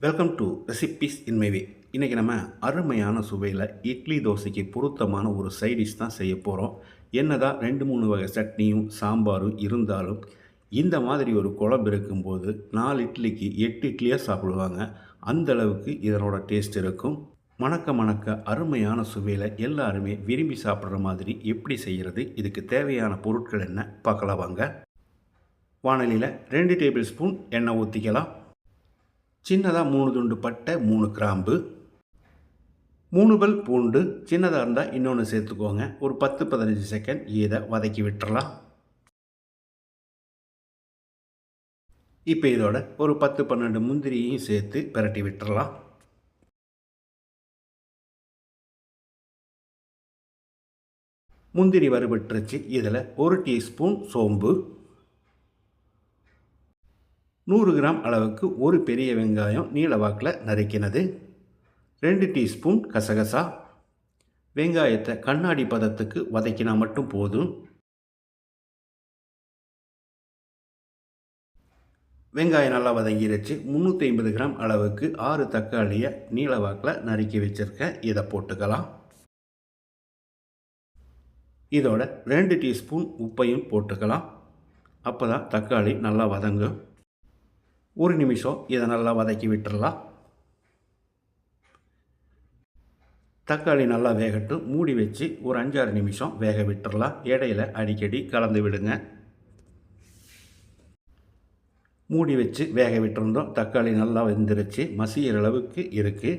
Welcome to recipes in way இன்றைக்கி நம்ம அருமையான சுவையில் இட்லி தோசைக்கு பொருத்தமான ஒரு சைடிஷ் தான் செய்ய போகிறோம் என்னதான் ரெண்டு மூணு வகை சட்னியும் சாம்பாரும் இருந்தாலும் இந்த மாதிரி ஒரு குழம்பு இருக்கும்போது நாலு இட்லிக்கு எட்டு இட்லியாக சாப்பிடுவாங்க. அந்தளவுக்கு இதனோட டேஸ்ட் இருக்கும். மணக்க மணக்க அருமையான சுவையில் எல்லாருமே விரும்பி சாப்பிட்ற மாதிரி எப்படி செய்கிறது இதுக்கு தேவையான பொருட்கள் என்ன? பார்க்கலாம் வாங்க. வானலியில் ரெண்டு டேபிள் ஸ்பூன் எண்ணெய் ஊற்றிக்கலாம் சின்னதாக மூணு துண்டு பட்டை மூணு கிராம்பு மூணு பல் பூண்டு. சின்னதாக இருந்தால் இன்னொன்று சேர்த்துக்கோங்க. ஒரு பத்து பதினஞ்சு செகண்ட் இதை வதக்கி விட்டுறலாம். இப்போ இதோட ஒரு பத்து பன்னெண்டு முந்திரியையும் சேர்த்து பிரட்டி விட்டுறலாம். முந்திரி வறுபட்டுருச்சு. இதில் ஒரு டீஸ்பூன் சோம்பு. நூறு கிராம் அளவுக்கு ஒரு பெரிய வெங்காயம் நீல வாக்கில் நறுக்கினது. ரெண்டு டீஸ்பூன் கசகசா. வெங்காயத்தை கண்ணாடி பதத்துக்கு வதக்கினா மட்டும் போதும். வெங்காயம் நல்லா வதங்கிடுச்சு முந்நூற்றி ஐம்பது கிராம் அளவுக்கு ஆறு தக்காளியை நீல வாக்கில் நறுக்கி வச்சுருக்கேன். இதை போட்டுக்கலாம். இதோட ரெண்டு டீஸ்பூன் உப்பையும் போட்டுக்கலாம். அப்போ தான் தக்காளி நல்லா வதங்கும். ஒரு நிமிஷம் இதை நல்லா வதக்கி விட்டுடலாம் தக்காளி நல்லா வேகட்டும். மூடி வச்சு ஒரு அஞ்சாறு நிமிஷம் வேக விட்டுடலாம் இடையில அடிக்கடி கலந்து விடுங்க. மூடி வச்சு வேக விட்டுருந்தோம். தக்காளி நல்லா வெந்துருச்சு. மசிகிற அளவுக்கு இருக்குது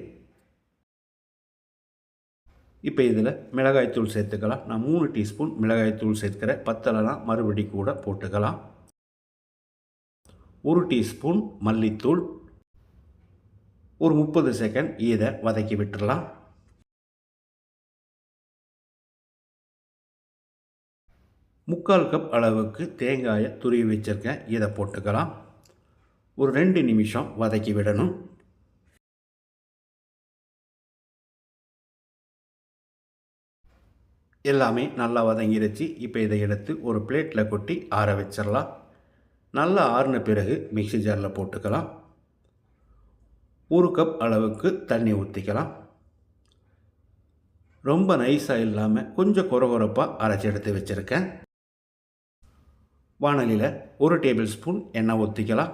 இப்போ இதில் மிளகாய்த்தூள் சேர்த்துக்கலாம். நான் மூணு டீஸ்பூன் மிளகாய்த்தூள் சேர்த்துக்கிறேன் பத்தலைலாம் மறுபடி கூட போட்டுக்கலாம். ஒரு டீஸ்பூன் மல்லித்தூள். ஒரு முப்பது செகண்ட் இதை வதக்கி விட்டுடலாம் முக்கால் கப் அளவுக்கு தேங்காயை துருவி வச்சுருக்கேன். இதை போட்டுக்கலாம். ஒரு ரெண்டு நிமிஷம் வதக்கி விடணும். எல்லாமே நல்லா வதங்கிருச்சு. இப்போ இதை எடுத்து ஒரு பிளேட்டில் கொட்டி ஆற வச்சிடலாம் நல்லா ஆறின பிறகு மிக்சி ஜாரில் போட்டுக்கலாம். ஒரு கப் அளவுக்கு தண்ணி ஊற்றிக்கலாம் ரொம்ப நைஸாக இல்லாமல் கொஞ்சம் குறகுறப்பாக அரைச்சி எடுத்து வச்சுருக்கேன். வானலியில் ஒரு டேபிள் ஸ்பூன் எண்ணெய் ஊற்றிக்கலாம்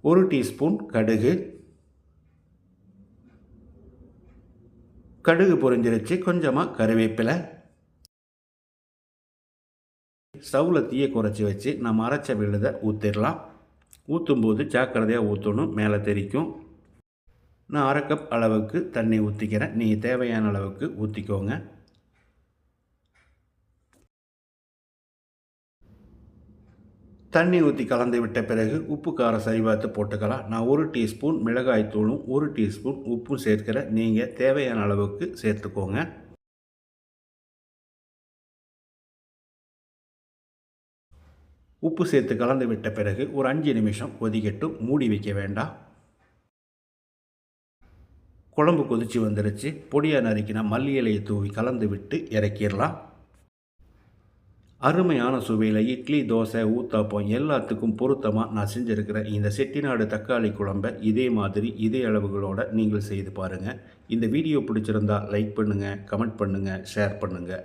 ஒரு டீஸ்பூன் கடுகு. கடுகு பொரிஞ்சிருச்சு கொஞ்சமாக கருவேப்பிலை. ஸ்டவ்வில் தீயை குறைச்சி வச்சு நம்ம அரைச்ச விழுதை ஊற்றிடலாம் ஊற்றும்போது ஜாக்கிரதையாக ஊற்றணும் மேலே தெரிக்கும். நான் அரை கப் அளவுக்கு தண்ணி ஊற்றிக்கிறேன் நீங்கள் தேவையான அளவுக்கு ஊற்றிக்கோங்க தண்ணி ஊற்றி கலந்து விட்ட பிறகு உப்பு காரம் சரி பார்த்து போட்டுக்கலாம். நான் ஒரு டீஸ்பூன் மிளகாய் தூளும் ஒரு டீஸ்பூன் உப்பும் சேர்க்கிறேன் நீங்கள் தேவையான அளவுக்கு சேர்த்துக்கோங்க. உப்பு சேர்த்து கலந்து விட்ட பிறகு ஒரு அஞ்சு நிமிஷம் கொதிக்கட்டும். மூடி வைக்க வேண்டாம் குழம்பு கொதித்து வந்துருச்சு. பொடியாக நறுக்கினா மல்லி இலையை தூவி கலந்து விட்டு இறக்கிடலாம். அருமையான சுவையில் இட்லி தோசை ஊத்தாப்பம் எல்லாத்துக்கும் பொருத்தமாக நான் செஞ்சுருக்கிறேன் இந்த செட்டிநாடு தக்காளி குழம்பை இதே மாதிரி இதே அளவுகளோடு நீங்கள் செய்து பாருங்கள் இந்த வீடியோ பிடிச்சிருந்தால் லைக் பண்ணுங்கள் கமெண்ட் பண்ணுங்கள் ஷேர் பண்ணுங்கள்